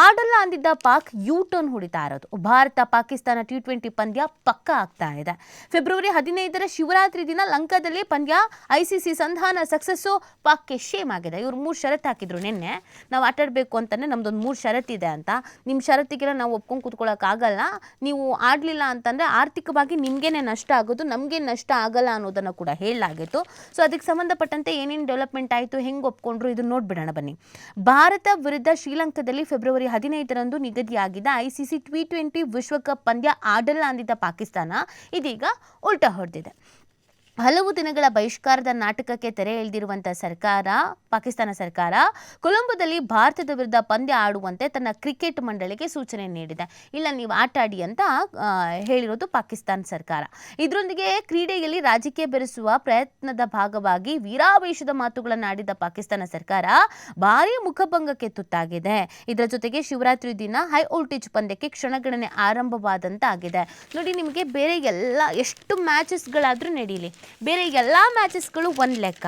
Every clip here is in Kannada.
ಆಡಲ್ಲ ಅಂದಿದ್ದ ಪಾಕ್ ಯೂ ಟರ್ನ್ ಹೊಡಿತಾ ಇರೋದು. ಭಾರತ, ಪಾಕಿಸ್ತಾನ ಟಿ ಟ್ವೆಂಟಿ ಪಂದ್ಯ ಪಕ್ಕ ಆಗ್ತಾ ಇದೆ. ಫೆಬ್ರವರಿ ಹದಿನೈದರ ಶಿವರಾತ್ರಿ ದಿನ ಲಂಕಾದಲ್ಲಿ ಪಂದ್ಯ ಐಸಿಸಿ ಸಂಧಾನ ಸಕ್ಸಸ್ಸು ಪಾಕ್ಗೆ ಶೇಮ್ ಆಗಿದೆ. ಇವ್ರು ಮೂರು ಷರತ್ತು ಹಾಕಿದ್ರು ನಿನ್ನೆ. ನಾವು ಆಟಾಡಬೇಕು ಅಂತಲೇ ನಮ್ದೊಂದು ಮೂರು ಷರತ್ತಿದೆ ಅಂತ. ನಿಮ್ಮ ಷರತ್ತಿಗೆಲ್ಲ ನಾವು ಒಪ್ಕೊಂಡು ಕೂತ್ಕೊಳ್ಳೋಕ್ಕಾಗಲ್ಲ ನೀವು ಆಡಲಿಲ್ಲ ಅಂತಂದರೆ ಆರ್ಥಿಕವಾಗಿ ನಿಮಗೇನೆ ನಷ್ಟ ಆಗೋದು, ನಮಗೆ ನಷ್ಟ ಆಗಲ್ಲ ಅನ್ನೋದನ್ನು ಕೂಡ ಹೇಳಲಾಗಿತ್ತು. ಸೊ ಅದಕ್ಕೆ ಸಂಬಂಧಪಟ್ಟಂತೆ ಏನೇನು ಡೆವಲಪ್ಮೆಂಟ್ ಆಯಿತು, ಹೆಂಗೆ ಒಪ್ಕೊಂಡ್ರು ಇದು ನೋಡಿಬಿಡೋಣ ಬನ್ನಿ. ಭಾರತ ವಿರುದ್ಧ ಶ್ರೀಲಂಕಾದಲ್ಲಿ ಫೆಬ್ರವರಿ ಹದಿನೈದರಂದು ನಿಗದಿಯಾಗಿದ್ದ ಐಸಿಸಿ ಟಿ ಟ್ವೆಂಟಿ ವಿಶ್ವಕಪ್ ಪಂದ್ಯ ಆಡಲ್ಲ ಅಂದಿದ್ದ ಪಾಕಿಸ್ತಾನ ಇದೀಗ ಉಲ್ಟಾ ಹೊಡೆದಿದೆ. ಹಲವು ದಿನಗಳ ಬಹಿಷ್ಕಾರದ ನಾಟಕಕ್ಕೆ ತೆರೆ ಎಳೆದಿರುವಂಥ ಸರ್ಕಾರ, ಪಾಕಿಸ್ತಾನ ಸರ್ಕಾರ, ಕೊಲಂಬೋದಲ್ಲಿ ಭಾರತದ ವಿರುದ್ಧ ಪಂದ್ಯ ಆಡುವಂತೆ ತನ್ನ ಕ್ರಿಕೆಟ್ ಮಂಡಳಿಗೆ ಸೂಚನೆ ನೀಡಿದೆ. ಇಲ್ಲ, ನೀವು ಆಟ ಆಡಿ ಅಂತ ಹೇಳಿರೋದು ಪಾಕಿಸ್ತಾನ ಸರ್ಕಾರ. ಇದರೊಂದಿಗೆ ಕ್ರೀಡೆಯಲ್ಲಿ ರಾಜಕೀಯ ಬೆರೆಸುವ ಪ್ರಯತ್ನದ ಭಾಗವಾಗಿ ವೀರಾವೇಶದ ಮಾತುಗಳನ್ನು ಆಡಿದ ಪಾಕಿಸ್ತಾನ ಸರ್ಕಾರ ಭಾರೀ ಮುಖಭಂಗಕ್ಕೆ ತುತ್ತಾಗಿದೆ. ಇದರ ಜೊತೆಗೆ ಶಿವರಾತ್ರಿ ದಿನ ಹೈ ವೋಲ್ಟೇಜ್ ಪಂದ್ಯಕ್ಕೆ ಕ್ಷಣಗಣನೆ ಆರಂಭವಾದಂತಾಗಿದೆ. ನೋಡಿ, ನಿಮಗೆ ಬೇರೆ ಎಲ್ಲ, ಎಷ್ಟು ಮ್ಯಾಚಸ್ಗಳಾದರೂ ನಡೀಲಿ. ಬೇರೆ ಎಲ್ಲ ಮ್ಯಾಚಸ್ಗಳು ಒಂದು ಲೆಕ್ಕ,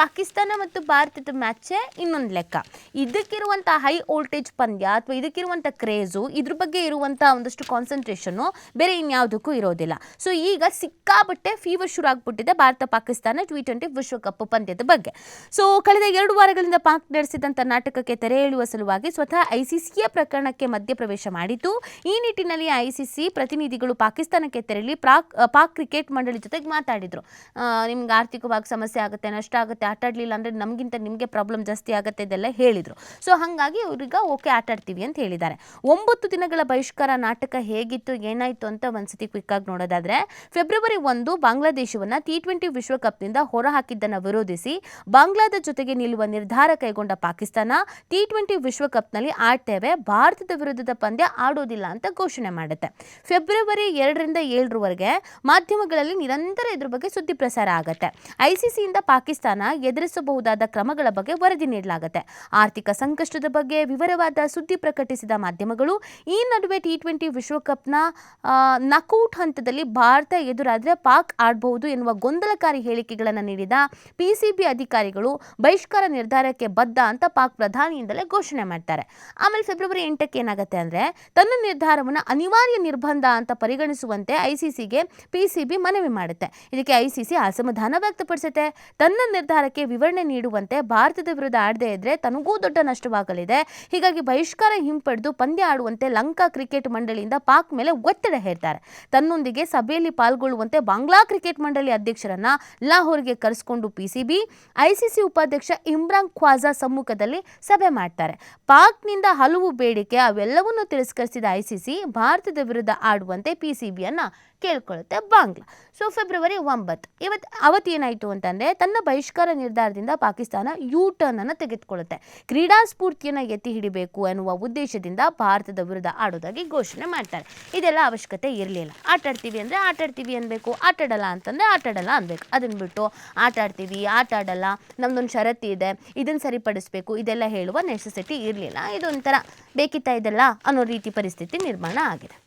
ಪಾಕಿಸ್ತಾನ ಮತ್ತು ಭಾರತದ ಮ್ಯಾಚೇ ಇನ್ನೊಂದು ಲೆಕ್ಕ. ಇದಕ್ಕಿರುವಂಥ ಹೈ ವೋಲ್ಟೇಜ್ ಪಂದ್ಯ ಅಥವಾ ಇದಕ್ಕಿರುವಂಥ ಕ್ರೇಜು ಇದ್ರ ಬಗ್ಗೆ ಇರುವಂಥ ಒಂದಷ್ಟು ಕಾನ್ಸಂಟ್ರೇಷನ್ನು ಬೇರೆ ಇನ್ಯಾವುದಕ್ಕೂ ಇರೋದಿಲ್ಲ. ಸೊ ಈಗ ಸಿಕ್ಕಾಬಟ್ಟೆ ಫೀವರ್ ಶುರು ಆಗಿಬಿಟ್ಟಿದೆ ಭಾರತ ಪಾಕಿಸ್ತಾನ ಟಿ ಟ್ವೆಂಟಿ ವಿಶ್ವಕಪ್ ಪಂದ್ಯದ ಬಗ್ಗೆ. ಸೊ ಕಳೆದ ಎರಡು ವಾರಗಳಿಂದ ಪಾಕ್ ನಡೆಸಿದಂಥ ನಾಟಕಕ್ಕೆ ತೆರೆ ಎಳೆಯುವ ಸಲುವಾಗಿ ಸ್ವತಃ ಐಸಿಸಿಯ ಪ್ರಕರಣಕ್ಕೆ ಮಧ್ಯಪ್ರವೇಶ ಮಾಡಿತು ಈ ನಿಟ್ಟಿನಲ್ಲಿ ಐಸಿಸಿ ಪ್ರತಿನಿಧಿಗಳು ಪಾಕಿಸ್ತಾನಕ್ಕೆ ತೆರಳಿ ಪಾಕ್ ಕ್ರಿಕೆಟ್ ಮಂಡಳಿ ಜೊತೆಗೆ ಮಾತಾಡಿದರು. ನಿಮ್ಗೆ ಆರ್ಥಿಕವಾಗಿ ಸಮಸ್ಯೆ ಆಗುತ್ತೆ, ನಷ್ಟ ಆಗುತ್ತೆ, ಆಟ ಆಡಲಿಲ್ಲ ಅಂದರೆ ನಮಗಿಂತ ನಿಮಗೆ ಪ್ರಾಬ್ಲಮ್ ಜಾಸ್ತಿ ಆಗುತ್ತೆ ಇದೆಲ್ಲ ಹೇಳಿದರು. ಸೊ ಹಾಗಾಗಿ ಅವ್ರೀಗ ಓಕೆ ಆಟಾಡ್ತೀವಿ ಅಂತ ಹೇಳಿದ್ದಾರೆ. ಒಂಬತ್ತು ದಿನಗಳ ಬಹಿಷ್ಕಾರ ನಾಟಕ ಹೇಗಿತ್ತು, ಏನಾಯಿತು ಅಂತ ಒಂದ್ಸತಿ ಕ್ವಿಕ್ಕಾಗಿ ನೋಡೋದಾದರೆ ಫೆಬ್ರವರಿ ಒಂದು ಬಾಂಗ್ಲಾದೇಶವನ್ನು ಟಿ ಟ್ವೆಂಟಿ ವಿಶ್ವಕಪ್ನಿಂದ ಹೊರಹಾಕಿದ್ದನ್ನು ವಿರೋಧಿಸಿ ಬಾಂಗ್ಲಾದ ಜೊತೆಗೆ ನಿಲ್ಲುವ ನಿರ್ಧಾರ ಕೈಗೊಂಡ ಪಾಕಿಸ್ತಾನ ಟಿ ಟ್ವೆಂಟಿ ವಿಶ್ವಕಪ್ನಲ್ಲಿ ಆಡ್ತೇವೆ, ಭಾರತದ ವಿರುದ್ಧದ ಪಂದ್ಯ ಆಡೋದಿಲ್ಲ ಅಂತ ಘೋಷಣೆ ಮಾಡುತ್ತೆ. ಫೆಬ್ರವರಿ ಎರಡರಿಂದ ಏಳರವರೆಗೆ ಮಾಧ್ಯಮಗಳಲ್ಲಿ ನಿರಂತರ ಇದ್ರ ಬಗ್ಗೆ ಪ್ರಸಾರ ಆಗುತ್ತೆ. ಐಸಿಸಿಯಿಂದ ಪಾಕಿಸ್ತಾನ ಎದುರಿಸಬಹುದಾದ ಕ್ರಮಗಳ ಬಗ್ಗೆ ವರದಿ ನೀಡಲಾಗುತ್ತೆ. ಆರ್ಥಿಕ ಸಂಕಷ್ಟದ ಬಗ್ಗೆ ವಿವರವಾದ ಸುದ್ದಿ ಪ್ರಕಟಿಸಿದ ಮಾಧ್ಯಮಗಳು, ಈ ನಡುವೆ ಟಿ ಟ್ವೆಂಟಿ ವಿಶ್ವಕಪ್ನ ನಕೌಟ್ ಹಂತದಲ್ಲಿ ಭಾರತ ಎದುರಾದರೆ ಪಾಕ್ ಆಡಬಹುದು ಎನ್ನುವ ಗೊಂದಲಕಾರಿ ಹೇಳಿಕೆಗಳನ್ನು ನೀಡಿದ ಪಿಸಿಬಿ ಅಧಿಕಾರಿಗಳು, ಬಹಿಷ್ಕಾರ ನಿರ್ಧಾರಕ್ಕೆ ಬದ್ಧ ಅಂತ ಪಾಕ್ ಪ್ರಧಾನಿಯಿಂದಲೇ ಘೋಷಣೆ ಮಾಡ್ತಾರೆ. ಆಮೇಲೆ ಫೆಬ್ರವರಿ ಎಂಟಕ್ಕೆ ಏನಾಗುತ್ತೆ ಅಂದರೆ, ತನ್ನ ನಿರ್ಧಾರವನ್ನು ಅನಿವಾರ್ಯ ನಿರ್ಬಂಧ ಅಂತ ಪರಿಗಣಿಸುವಂತೆ ಐಸಿಸಿಗೆ ಪಿಸಿಬಿ ಮನವಿ ಮಾಡುತ್ತೆ. ಇದಕ್ಕೆ ಐಸಿಸಿ ಅಸಮಾಧಾನ ವ್ಯಕ್ತಪಡಿಸುತ್ತೆ. ತನ್ನ ನಿರ್ಧಾರಕ್ಕೆ ವಿವರಣೆ ನೀಡುವಂತೆ ಭಾರತದ ವಿರುದ್ಧ ಆಡದೇ ಇದ್ರೆ ತನಗೂ ದೊಡ್ಡ ನಷ್ಟವಾಗಲಿದೆ. ಹೀಗಾಗಿ ಬಹಿಷ್ಕಾರ ಹಿಂಪಡೆದು ಪಂದ್ಯ ಆಡುವಂತೆ ಲಂಕಾ ಕ್ರಿಕೆಟ್ ಮಂಡಳಿಯಿಂದ ಪಾಕ್ ಮೇಲೆ ಒತ್ತಡ ಹೇರ್ತಾರೆ. ತನ್ನೊಂದಿಗೆ ಸಭೆಯಲ್ಲಿ ಪಾಲ್ಗೊಳ್ಳುವಂತೆ ಬಾಂಗ್ಲಾ ಕ್ರಿಕೆಟ್ ಮಂಡಳಿ ಅಧ್ಯಕ್ಷರನ್ನ ಲಾಹೋರ್ಗೆ ಕರೆಸಿಕೊಂಡು ಪಿಸಿಬಿ ಐಸಿಸಿ ಉಪಾಧ್ಯಕ್ಷ ಇಮ್ರಾನ್ ಖ್ವಾಜಾ ಸಮ್ಮುಖದಲ್ಲಿ ಸಭೆ ಮಾಡ್ತಾರೆ. ಪಾಕ್ನಿಂದ ಹಲವು ಬೇಡಿಕೆ ಅವೆಲ್ಲವನ್ನೂ ತಿರಸ್ಕರಿಸಿದ ಐಸಿಸಿ ಭಾರತದ ವಿರುದ್ಧ ಆಡುವಂತೆ ಪಿಸಿಬಿಯನ್ನ ಕೇಳ್ಕೊಳ್ಳುತ್ತೆ. ಬಾಂಗ್ಲಾ. ಸೊ ಫೆಬ್ರವರಿ ಒಂಬತ್ತು. ಇವತ್ತು ಅವತ್ತು ಏನಾಯಿತು ಅಂತಂದರೆ, ತನ್ನ ಬಹಿಷ್ಕಾರ ನಿರ್ಧಾರದಿಂದ ಪಾಕಿಸ್ತಾನ ಯು ಟರ್ನ್ ಅನ್ನು ತೆಗೆದುಕೊಳ್ಳುತ್ತೆ. ಕ್ರೀಡಾ ಸ್ಫೂರ್ತಿಯನ್ನು ಎತ್ತಿ ಹಿಡಿಬೇಕು ಎನ್ನುವ ಉದ್ದೇಶದಿಂದ ಭಾರತದ ವಿರುದ್ಧ ಆಡೋದಾಗಿ ಘೋಷಣೆ ಮಾಡ್ತಾರೆ. ಇದೆಲ್ಲ ಅವಶ್ಯಕತೆ ಇರಲಿಲ್ಲ. ಆಟಾಡ್ತೀವಿ ಅಂದರೆ ಆಟಾಡ್ತೀವಿ ಅನ್ಬೇಕು. ಆಟ ಆಡಲ್ಲ ಅಂತಂದರೆ ಆಟ ಆಡಲ್ಲ ಅನ್ಬೇಕು. ಅದನ್ನು ಬಿಟ್ಟು ಆಟ ಆಡ್ತೀವಿ, ಆಟ ಆಡಲ್ಲ. ನಮ್ದೊಂದು ಷರತ್ತು ಇದೆ. ಇದನ್ನು ಸರಿಪಡಿಸಬೇಕು. ಇದೆಲ್ಲ ಹೇಳುವ ನೆಸೆಸಿಟಿ ಇರಲಿಲ್ಲ. ಇದೊಂಥರ ಬೇಕಿತ್ತ ಇದೆಲ್ಲ ಅನ್ನೋ ರೀತಿ ಪರಿಸ್ಥಿತಿ ನಿರ್ಮಾಣ ಆಗಿದೆ.